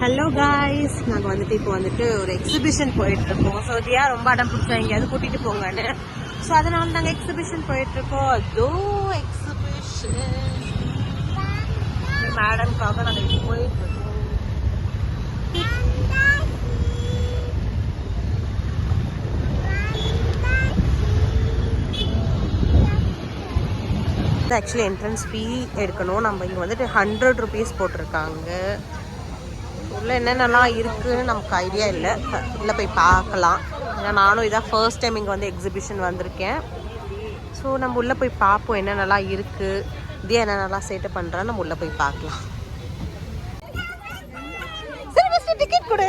Hello guys நாங்கள் வந்துட்டு இப்போ வந்துட்டு ஒரு எக்ஸிபிஷன் போயிட்டு இருக்கோம் ஸோ தியா ரொம்ப அடம் பிடிச்சா எங்கேயாவது கூட்டிட்டு போங்கன்னு. ஸோ அதனால நாங்கள் எக்ஸிபிஷன் போயிட்டு இருக்கோம் அதோ எக்ஸிபிஷன் மேடம்காக நாங்கள் போயிட்டு இருக்கோம் ஆக்சுவலி என்ட்ரன்ஸ் ஃபீ எடுக்கணும். நம்ம இங்கே வந்துட்டு ஹண்ட்ரட் ருபீஸ் போட்டிருக்காங்க. உள்ளே என்னென்னலாம் இருக்குதுன்னு நமக்கு ஐடியா இல்லை. உள்ளே போய் பார்க்கலாம். ஏன்னா நானும் இதான் ஃபர்ஸ்ட் டைம் இங்கே வந்து எக்ஸிபிஷன் வந்திருக்கேன். ஸோ நம்ம உள்ளே போய் பார்ப்போம் என்னென்னலாம் இருக்குது இதே என்னென்னலாம் சேட்டை பண்ணுறா நம்ம உள்ளே போய் பார்க்கலாம். சரி ஃபஸ்ட்டு டிக்கெட் கொடு.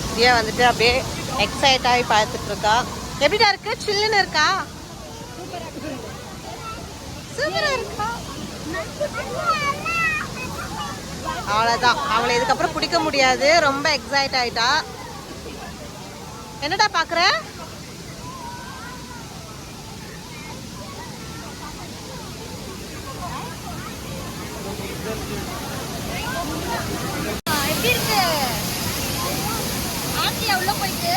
இப்படியே வந்துட்டு அப்படியே எக்ஸைட் ஆகி பார்த்துட்டு இருக்கா எப்படிடா இருக்கு? சில்லுன்னு இருக்கா? சூப்பரா இருக்கா? அவ்வளோதான் அவளை இதுக்கப்புறம் பிடிக்க முடியாது. ரொம்ப எக்ஸைட் ஆயிட்டா. என்னடா பார்க்குற எப்படி இருக்கு ஆண்டியா உள்ள போயிட்டு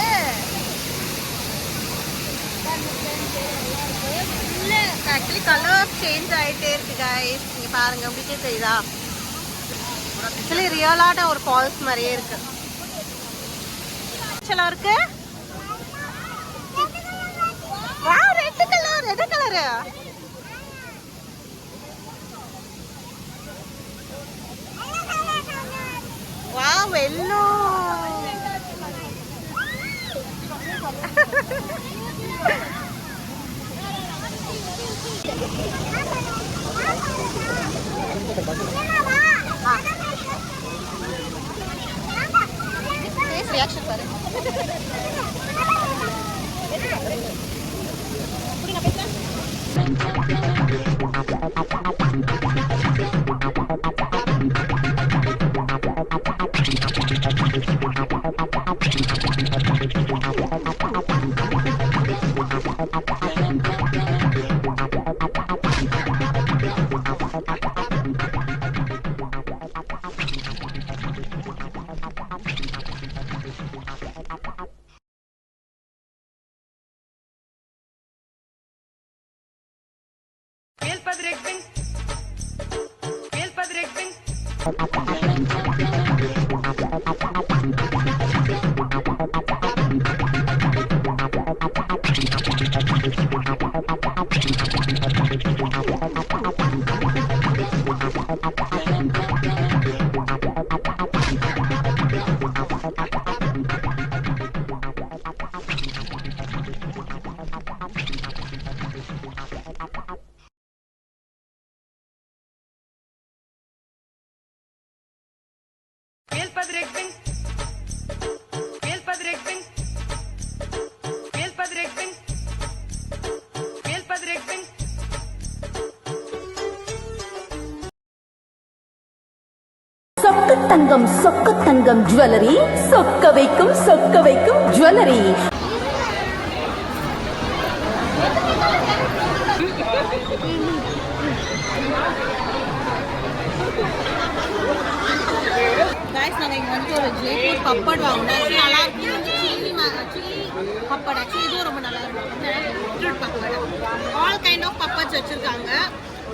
ஆக்சுவலி கலர் சேஞ்ச் ஆயிட்டே இருக்கு கைஸ் நீங்க பாருங்க உங்களுக்கே தெரியுதா? ஆக்சுவலி ரியலான ஒரு ஃபால்ஸ் மாதிரியே இருக்கு. ஆக்சுவலாக இருக்கு? Red red colour red colour பாரு சொக்க தங்கம் சொக்க தங்கம் ஜுவல்லரி. சொக்க வைக்கும் சொக்க வைக்கும் ஜுவல்லரி. நாங்கள் இங்கே வந்துட்டு ஒரு ஜெய்ப்பூர் பப்பட் வாங்கினோம். நல்லா இருக்கு வந்து சில்லி சில்லி பப்பட். ஆக்சுவலி இதுவும் ரொம்ப நல்லா இருக்கும். Puppet. All kind of puppets வச்சுருக்காங்க.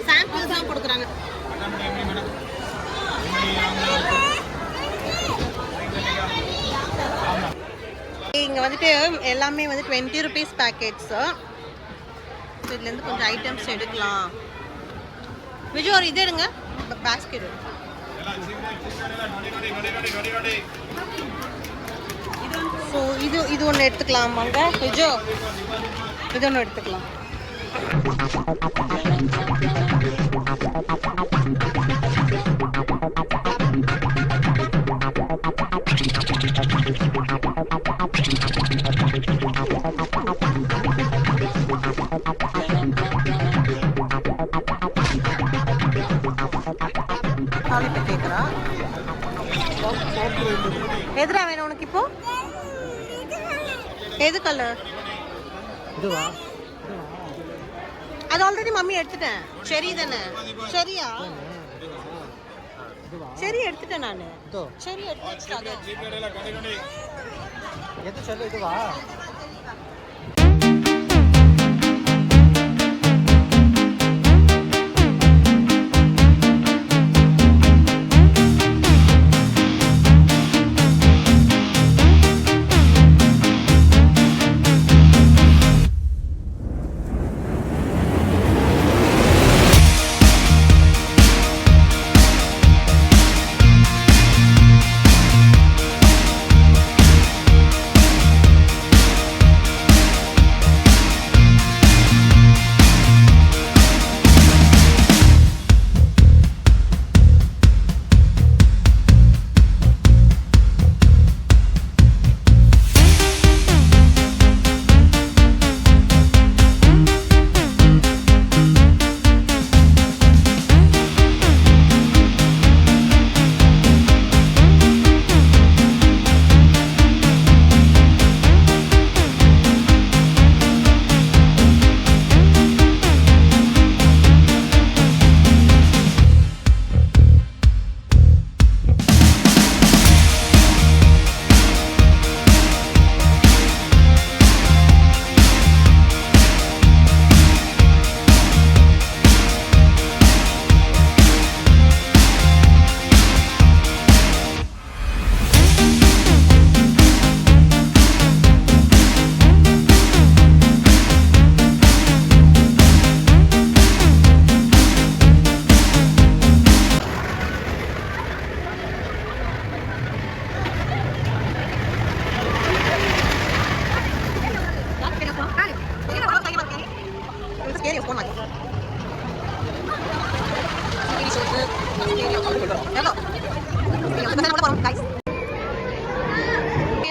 சாம்பிள்ஸ் தான் கொடுக்குறாங்க. இங்கே வந்துட்டு எல்லாமே வந்து டுவெண்ட்டி ருபீஸ் பேக்கெட்ஸு இதுலேருந்து கொஞ்சம் ஐட்டம்ஸ் எடுக்கலாம். விஜய் ஒரு இது எடுங்க. பேஸ்கெட் ஸோ இது இது ஒன்று எடுத்துக்கலாமாங்க? விஜோ இது ஒன்று எடுத்துக்கலாம். லாலிபப் கேட்குறா எதுடா வேணும் உனக்கு இப்போ? எது கலர் இதுவா? அது ஆல்ரெடி மம்மி எடுத்துட்டேன். சரி தானே? சரியா? சரி எடுத்துட்டேன் நான். சரி எடுத்து. எது சொல்லு இதுவா?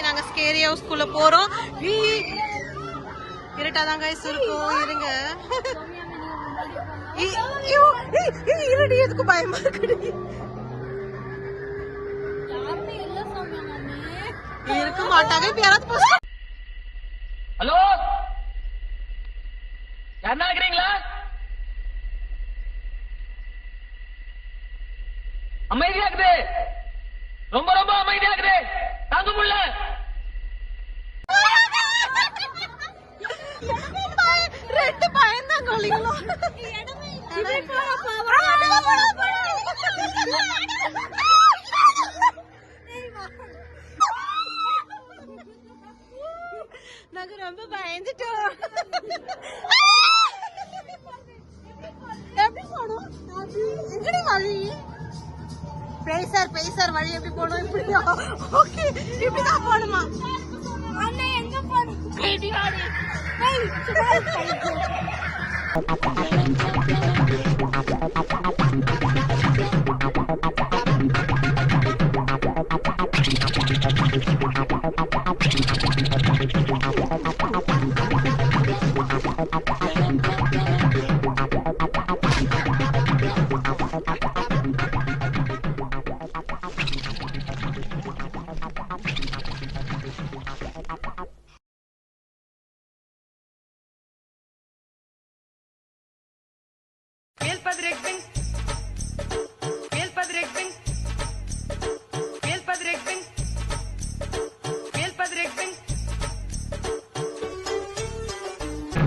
நாங்க ஸ்கேரி ஹவுஸ்குள்ள போறோம். இருட்டாதான் கைஸ் இருக்கும். இருங்க. இ- ஐயோ, ஏய், ஏய், இருடி எதுக்கு பயமா இருக்க மாட்டாங்க இப்ப யாராவது போஸ்ட் ஹலோ யாருன்னா இருக்கிறீங்களா? அமைதியா இருக்குது ரொம்ப ரொம்ப அமைதியா இருக்குது தாங்க முடியல. ரெண்டு பயந்தாங்க நாங்க ரொம்ப பயந்துட்டோம். எங்கடி வழி? பேசர் பேசர் வழி எப்படி போனோம் இப்படியா? ஓகே இப்படிதான் போகணுமா? அண்ணா எங்க போனோம் பேடி வாடி